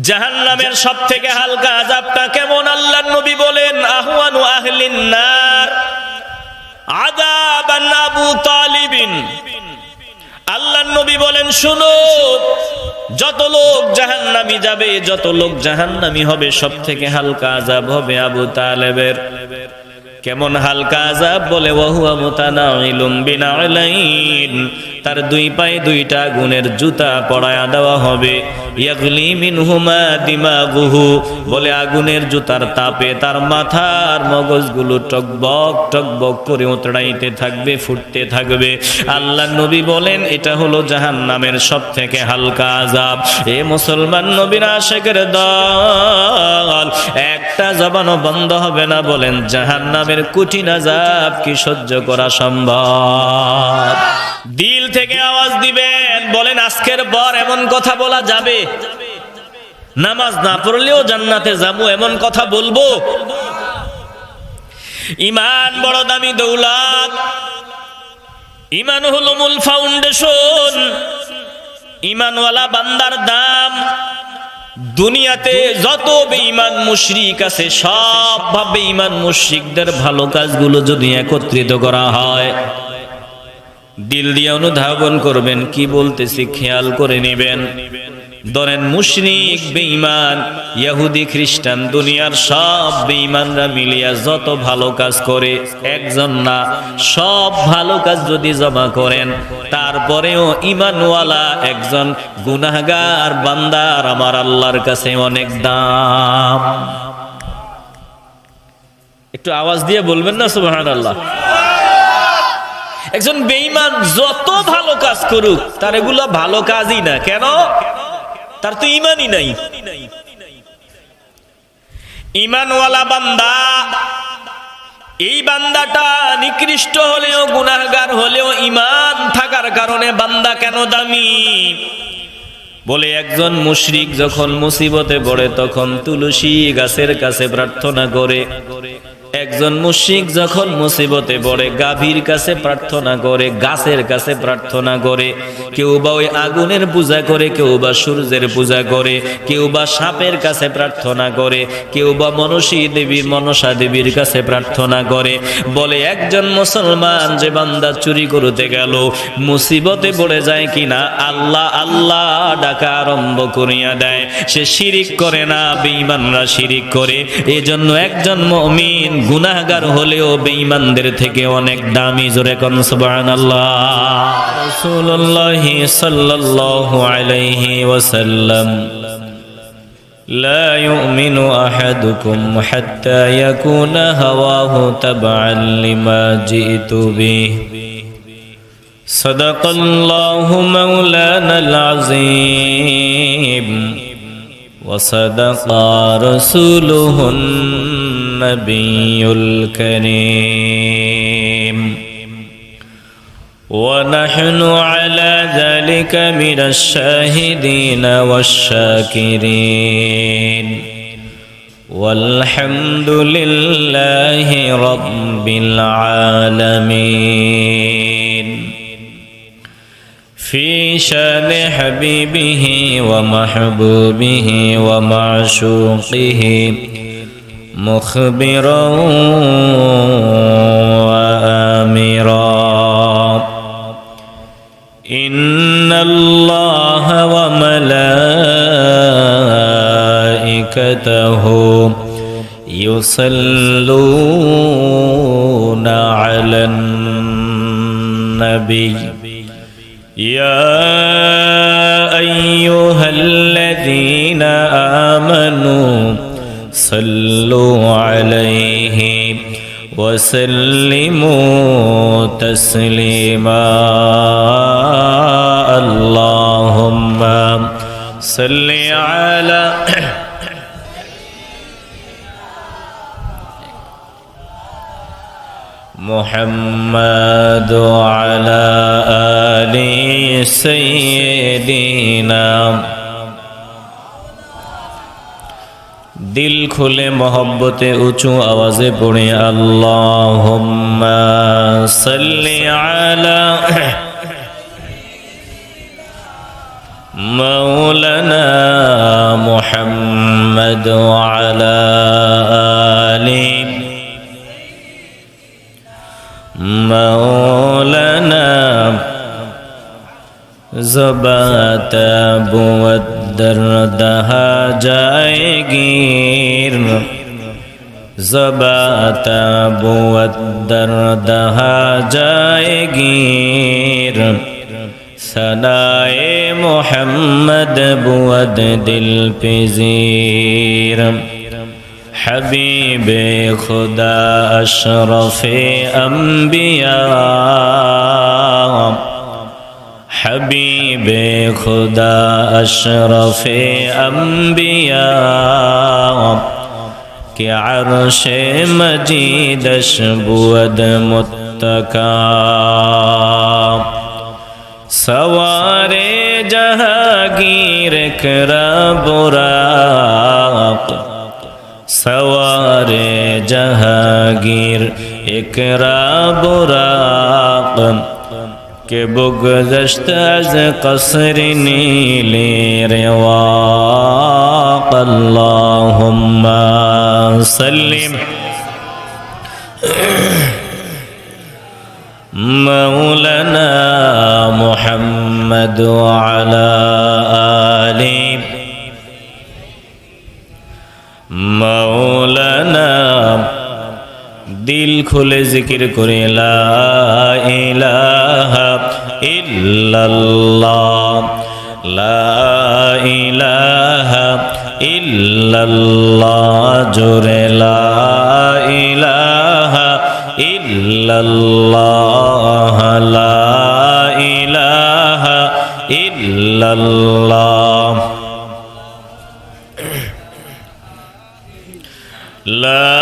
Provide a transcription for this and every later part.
জাহান্নামের সব থেকে হালকা আজাবটা কেমন আল্লাহ নবী বলেন? আহওয়ানু আহলিন নার। আযাবান আবু তালিবিন। আল্লাহ নবী বলেন, শুনো, যত লোক জাহান্নামি যাবে, যত লোক জাহান্নামি হবে সব থেকে হালকা আজাব হবে আবু তালেবের। কেমন হালকা আজাব বলে ওয়াহুয়া মুতানাইলুম বিনাইলাইন। তার দুই পায়ে দুইটা গুণের জুতা পড়ায়া দেওয়া হবে। ইয়াগলি মিনহুমা দিমাগুহু। বলে, আগুনের জুতার তাপে তার মাথার মগজগুলো টকবক টকবক করে উতড়াইতে থাকবে, ফুটতে থাকবে। আল্লাহ নবী বলেন, এটা হলো জাহান্নামের সব থেকে হালকা আজাব এ মুসলমান নবীর আশেকের দল, একটা জবানও বন্ধ হবে না বলেন জাহান্নামের কঠিন আজাব কি সহ্য করা সম্ভব? দিল থেকে আওয়াজ দিবেন, বলেন আজকের পর এমন কথা বলা যাবে। নামাজ না পড়লেও জান্নাতে যাব, এমন কথা বলব। ইমান বড় দামি দৌলত। ইমান হলো মূল ফাউন্ডেশন ইমানওয়ালা বান্দার দাম। দুনিয়াতে যত বেঈমান মুশরিক আছে, সব ভাবে ইমান মুশরিকদের ভালো কাজগুলো যদি একত্রিত করা হয়, দিল দিয়ে অনুধাবন করবেন, কি বলতেছি, খেয়াল করে নেবেন। ধরেন মুশরিক, বেঈমান, ইহুদি, খ্রিস্টান, দুনিয়ার সব বেঈমানরা মিলিয়া যত ভালো কাজ করে, একজন না, সব ভালো কাজ যদি জমা করেন, তারপরেও ইমানওয়ালা একজন গুনাহগার বান্দার আমার আল্লাহর কাছে অনেক দাম। একটু আওয়াজ দিয়ে বলবেন না, সুবহানাল্লাহ? একজন বেঈমান যত ভালো কাজ করুক, তার এগুলো ভালো কাজই না। কেন? তার তো ইমানই নাই। ইমানওয়ালা বান্দা, এই বান্দাটা নিকৃষ্ট হলেও, গুনাহগার হলেও ইমান থাকার কারণে বান্দা কেন দামি? বলে একজন মুশরিক যখন মুসিবতে পড়ে, তখন তুলসী গাছের কাছে প্রার্থনা করে। একজন মুশরিক যখন মুসিবতে পড়ে, গাভীর কাছে প্রার্থনা করে, গাছের কাছে প্রার্থনা করে কেউ বা ওই আগুনের পূজা করে কেউ বা সূর্যের পূজা করে কেউ বা সাপের কাছে প্রার্থনা করে কেউ বা মনসী দেবীর, মনসা দেবীর কাছে প্রার্থনা করে। বলে, একজন মুসলমান যে বান্দা চুরি করতে গেল, মুসিবতে পড়ে যায় কিনা, আল্লাহ আল্লাহ ডাকা আরম্ভ করিয়া দেয়। সে শিরিক করে না, বেঈমানরা শিরিক করে। এজন্য একজন মুমিন গুনাহগার হলেও বেঈমানদের থেকে অনেক দামি জোরে কোন সুবহানাল্লাহ রাসূলুল্লাহ সাল্লাল্লাহু আলাইহি ওয়াসাল্লাম لا يؤمن أحدكم حتى يكون هواه تبعا لما جئت به صدق الله مولانا العظيم وصدق رسوله النبي الكريم. ونحن على ذلك من الشاهدين والشاكرين. والحمد لله رب العالمين. في شان حبيبه ومحبوبه ومعشوقه مخبرا وآمرا إن الله وملائكته يصلون على النبي يا أيها الذين آمنوا صلوا عليه وسلموا تسليما. اللهم صل على محمد وعلى آل سيدنا দিল খুলে মহব্বতে উঁচু আওয়াজে পড়ে আল্লাহ আলা মৌলানা মোহাম্মদ আলা আলী মৌলানা زبات بود دردها جائگیر زبات بود دردها جائگیر سنائے محمد بود دل پذیر حبیب خدا اشرف انبیاء حبیب خدا أشرف انبیاء کہ عرش مجیدش بود متکا سوار جہاگیر کرا براق سوار جہاگیر اکرا براق کہ بگذشت از قصر نیل رواق اللہم سلم مولانا محمد وعلى آله مولانا দিল খুলে জিকির করে ইলাহা ইল্লাল্লাহ, লা ইলাহা ইল্লাল্লাহ, জোরে লা ইলাহা ইল্লাল্লাহ, লা ইলাহা ইল্লাল্লাহ لا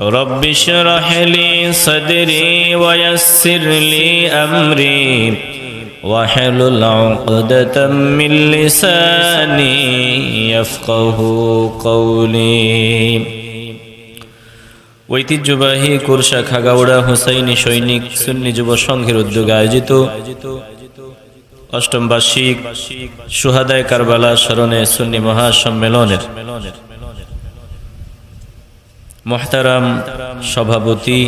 رب اشرح لي صدري ويسر لي أمري واحلل عقدة من لساني يفقه قولي ঐতিহ্যবাহী কুরশা খাগাউড়া হুসাইনি সৈনিক সুন্নি যুব সংঘের উদ্যোগে আয়োজিত অষ্টম বার্ষিক সুহাদায় কারবালা স্মরণে সুন্নি মহাসম্মেলনের মহতারাম সভাপতি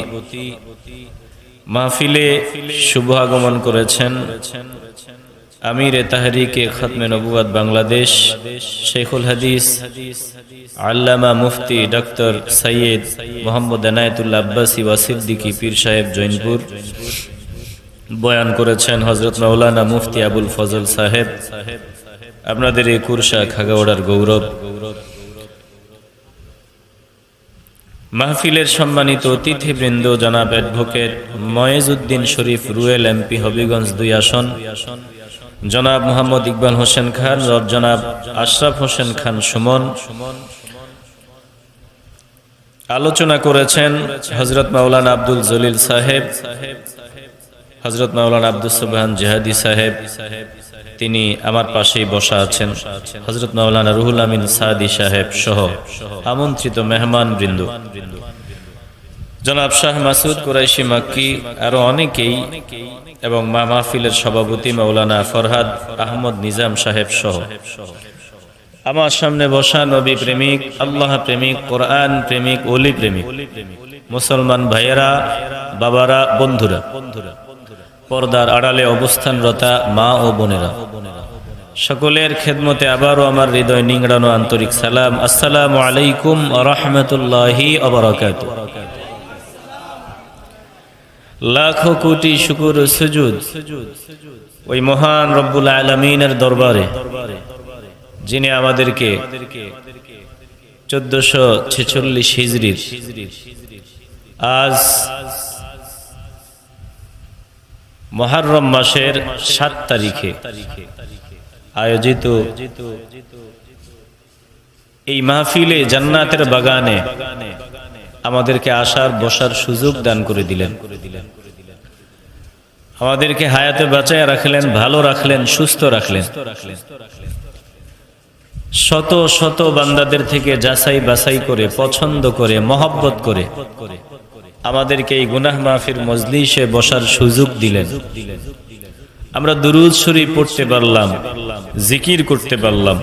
মাহফিলে শুভ আগমন করেছেন আমির এ তাহরিকে খতমে নবুয়াদ বাংলাদেশ, শেখুল হাদিস, আল্লামা মুফতি ডক্টর সৈয়দ মোহাম্মদ এনায়তুল্লা আব্বাসী ওয়াসিদ্দিকী পীর সাহেব জৈনপুর। বয়ান করেছেন হজরত মাওলানা মুফতি আবুল ফজল সাহেব। আপনাদের এই কুরসা খাগাওড়ার গৌরব। মাহফিলের সম্মানিত অতিথিবৃন্দ জনাব অ্যাডভোকেট ময়েজউদ্দিন শরীফ রুয়েল এমপি হবিগঞ্জ দুই আসন, জনাব মোহাম্মদ ইকবাল হোসেন খান জনাব আশরাফ হোসেন খান সুমন। আলোচনা করেছেন হজরত মাওলানা আব্দুল জলিল সাহেব হজরত মাওলানা আব্দুল সুবহান জেহাদি সাহেব। তিনি আমার পাশেই বসা আছেন। হজরত মাওলানা রুহুল আমিন সাদি সাহেব সহ আমন্ত্রিত মেহমান বৃন্দ। জনাব শাহ মাসুদ কুরাইশি মাক্কি, আরও অনেকেই এবং মা মাহফিলের সভাপতি মাওলানা ফরহাদ আহমদ নিজাম সাহেব সহ। আমার সামনে বসা নবী প্রেমিক, আল্লাহ প্রেমিক, কোরআন প্রেমিক অলি প্রেমিক, মুসলমান ভাইয়েরা, বাবারা বন্ধুরা বন্ধুরা। পর্দার আড়ালে অবস্থানরতা মা ও বোনেরা। সকলের খেদমতে আবারও আমার হৃদয় নিংড়ানো আন্তরিক সালাম। আসসালামু আলাইকুম রহমতুল্লাহি অবরাকাত লাখো কোটি শুকুর সুজুদ ওই মহান রব্বুল আলমিনের দরবারে, যিনি আমাদেরকে চোদ্দশো ছেচল্লিশ হিজড়ির আজ মহারম মাসের সাত তারিখে আয়োজিত এই মাহফিলে জান্নাতের বাগানে আমাদেরকে আসার, বসার সুযোগ দান করে দিলেন। আমাদেরকে হায়াতে বাঁচায় রাখলেন, ভালো রাখলেন, সুস্থ রাখলেন। শত শত বান্দাদের থেকে যাচাই বাছাই করে, পছন্দ করে, মহব্বত করে আমাদেরকে এই গুনাহ মাহফির মজলিসে বসার সুযোগ দিলেন। আমরা দুরুদ শরীফ পড়তে পারলাম, জিকির করতে পারলাম।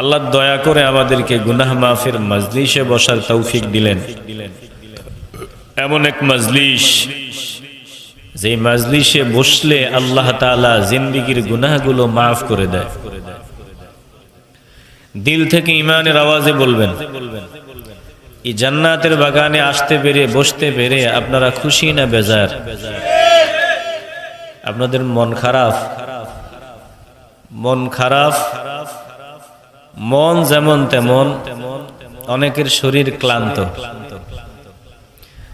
আল্লাহ দয়া করে আমাদেরকে গুনাহ মাহফির মজলিসে বসার তৌফিক দিলেন। এমন এক মজলিস, যে মজলিসে বসলে আল্লাহ তাআলা জিন্দিগির গুনাহগুলো মাফ করে দেয়। দিল থেকে ইমানের আওয়াজে বলবেন এই জান্নাতের বাগানে আসতে পেরে, বসতে পেরে আপনারা খুশি না বেজার? আপনাদের মন খারাপ? মন খারাপ? মন যেমন তেমন, অনেকের শরীর ক্লান্ত।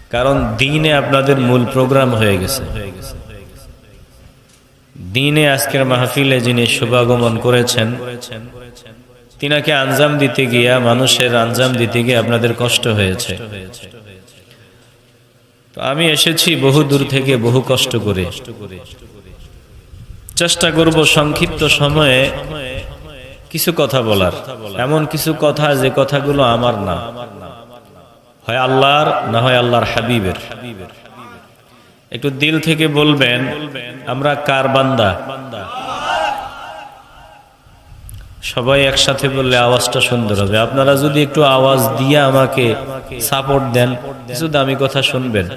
কারণ দিনে আপনাদের মূল প্রোগ্রাম হয়ে গেছে। দিনে আজকের মাহফিলে যিনি শুভাগমন করেছেন তিনাকে আঞ্জাম দিতে গিয়া, মানুষের আঞ্জাম দিতে গিয়ে আপনাদের কষ্ট হয়েছে। তো আমি এসেছি বহু দূর থেকে, বহু কষ্ট করে। চেষ্টা করব সংক্ষিপ্ত সময়ে কিছু কথা বলার। এমন কিছু কথা যে কথাগুলো আমার না। হয় আল্লাহর, না হয় আল্লাহর হাবিবের। একটু দিল থেকে বলবেন, আমরা কার বান্দা? সবাই একসাথে বললে আওয়াজটা সুন্দর হবে। আপনারা যদি একটু আওয়াজ দিয়ে আমাকে সাপোর্ট দেন, কিছু দামি কথা শুনবেন।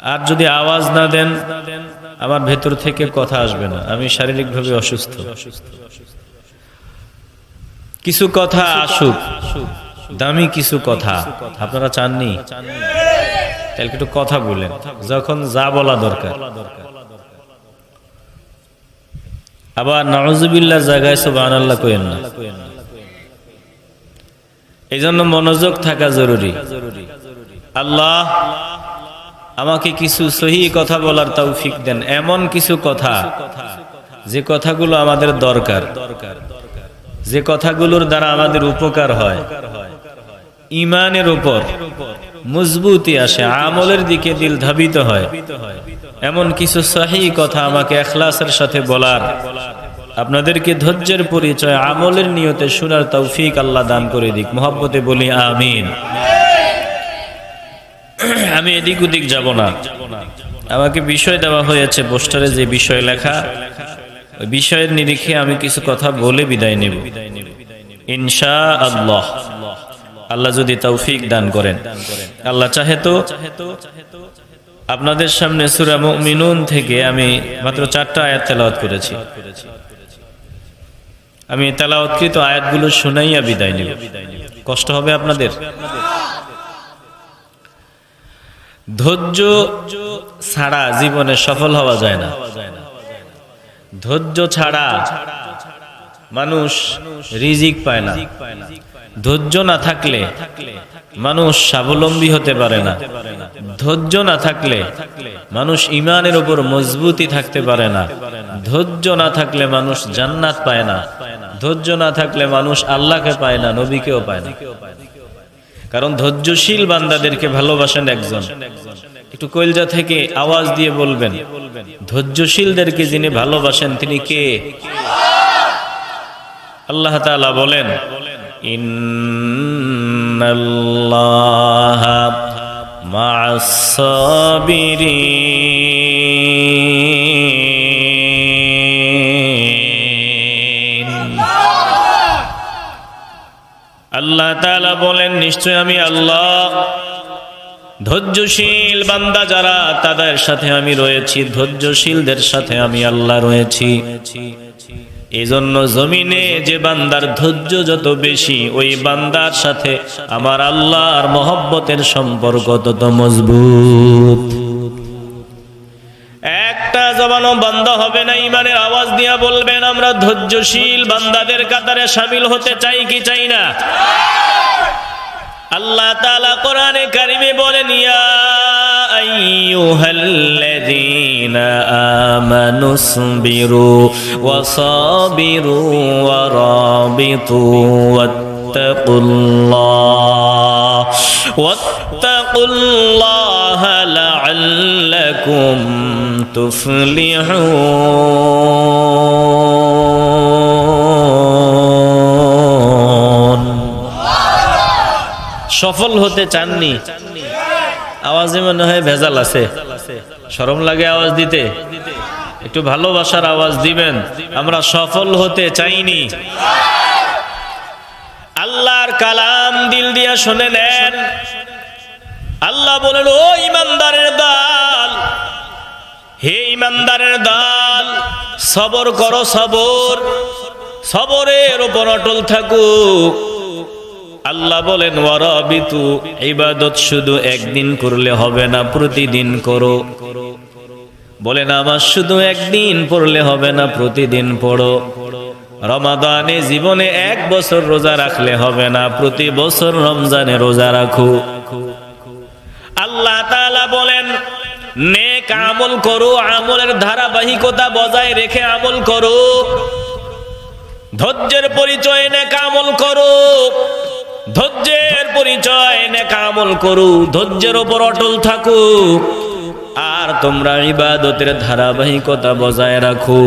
আর যদি আওয়াজ না দেন, আমার ভেতর থেকে কথা আসবে না। আমি শারীরিকভাবে অসুস্থ। কিছু কথা আসুক। দামি কিছু কথা। আপনারা চাননি? তাহলে একটু কথা বলেন। যখন যা বলা দরকার। আবার নওয়াজুবিল্লাহ জায়গায় সোবান আল্লাহ কইেন না। এই জন্য মনোযোগ থাকা জরুরি। আল্লাহ আমাকে কিছু সহি কথা বলার তাও তৌফিক দেন, এমন কিছু কথা যে কথাগুলো আমাদের দরকার, যে কথাগুলোর দ্বারা আমাদের উপকার হয়। ইমানের উপর। মজবুতি আসে, আমলের দিকে দিল ধাবিত হয়। এমন কিছু সাহি কথা আমাকে এখলাসের সাথে বলার। আপনাদেরকে ধৈর্যের পরিচয়, আমলের নিয়তে শোনার তৌফিক আল্লাহ দান করে দিক। মোহাব্বতে বলি আমিন। আমি এদিক ওদিক যাব না। আমাকে বিষয় দেওয়া হয়েছে, পোস্টারে যে বিষয় লেখা বিষয়ের নিরিখে আমি কিছু কথা বলে বিদায় নেব। ইনশা আল্লাহ আল্লাহ যদি তৌফিক দান করেন। আল্লাহ চাহে তো আপনাদের সামনে সুরা মুমিনুন থেকে আমি মাত্র চারটা আয়াত তেলাওয়াত করেছি। আমি তেলাওয়াতকৃত আয়াতগুলো শুনাইয়া বিদায় নেব। কষ্ট হবে আপনাদের? ধৈর্য ছাড়া জীবনে সফল হওয়া যায় না। ধৈর্য ছাড়া মানুষ রিজিক পায় না। ধৈর্য না থাকলে মানুষ স্বাবলম্বী হতে পারে না। ধৈর্য না থাকলে মানুষ ইমানের উপর মজবুতি থাকতে পারে না। ধৈর্য না থাকলে মানুষ জান্নাত পায় না। ধৈর্য না থাকলে মানুষ আল্লাহকে পায় না, নবীকেও পায় না। কারণ ধৈর্যশীল বান্দাদেরকে ভালোবাসেন একজন। একটু কইলজা থেকে আওয়াজ দিয়ে বলবেন, ধৈর্যশীলদেরকে যিনি ভালোবাসেন তিনি কে? আল্লাহ তাআলা বলেন মা'আস সাবিরিন আল্লাহ তাআলা বলেন নিশ্চয় আমি আল্লাহ। ধৈর্যশীল বান্দা যারা, তাদের সাথে আমি রয়েছি। ধৈর্যশীলদের সাথে আমি আল্লাহ রয়েছি। এজন্য জমিনে যে বান্দার ধৈর্য যত বেশি, ওই বান্দার সাথে আমার আল্লাহর মহব্বতের সম্পর্ক তত মজবুত। একটা জবানও বন্ধ হবে না, ইমানের আওয়াজ দিয়া বলবেন, আমরা ধৈর্যশীল বান্দাদের কাতারে সামিল হতে চাই কি চাই না? আল্লাহ তাআলা কোরআনে কারিমে বলেন ইয়া আইয়ুহাল্লাযীনা আমানুসবিরু ওয়াসাবিরু ওয়ারাবিতু ওয়াত্তাকুল্লাহ ওয়াত্তাকুল্লাহ লাআল্লাকুম তুফলিহুন। সফল হতে চাননি। আওয়াজে মনে হয় ভেজাল আছে। সরম লাগে আওয়াজ দিতে। একটু ভালোবাসার আওয়াজ দিবেন। আমরা সফল হতে চাইনি। আল্লাহর কালাম দিল দিয়া শুনে নেন। আল্লাহ বলেন, ও ইমানদারের দল, হে ইমানদারের দল, সবর করো সবর। সবরের উপর অটল থাকুক। আল্লাহ বলেন, ওয়ারাবিতু ইবাদত শুধু একদিন করলে হবে না, প্রতিদিন করো। বলেন, আমার শুধু একদিন পড়লে হবে না, প্রতিদিন পড়ো। রমাদানে জীবনে এক বছর রোজা রাখলে হবে না, প্রতি বছর রমজানে রোজা রাখো। আল্লাহ তাআলা বলেন, নেক আমল করো, আমলের ধারাবাহিকতা বজায় রেখে আমল করো। ধৈর্যের পরিচয় নেক আমল করো। ধৈর্যের পরিচয় নেকামল করু ধৈর্যের ওপর অটল থাকু। আর তোমরা ইবাদতের ধারাবাহিকতা বজায় রাখো।